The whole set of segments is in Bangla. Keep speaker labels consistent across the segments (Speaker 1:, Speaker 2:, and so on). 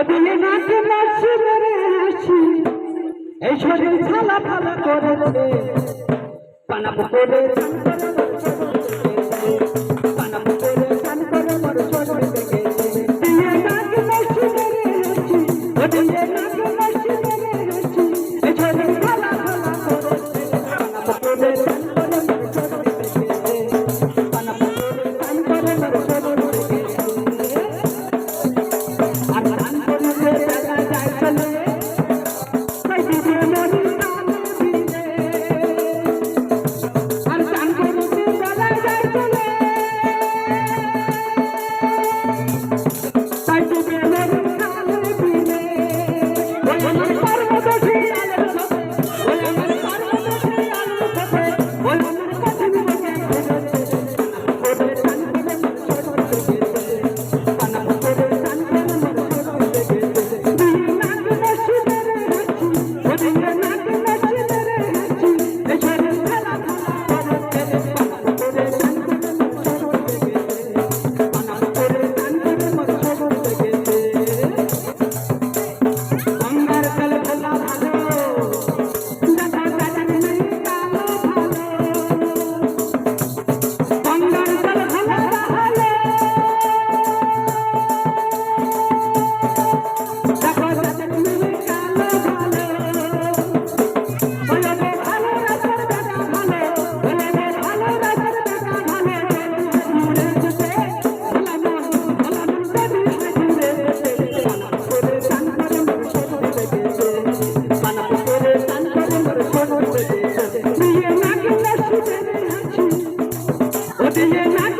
Speaker 1: ওদিকে নাচে নাচে মেরে আসি এই শরীর ছালা ফালা করেছে পানা পুকুরে Hallelujah. 谢谢娜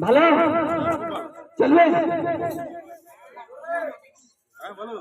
Speaker 1: भले।
Speaker 2: चलिए बोलो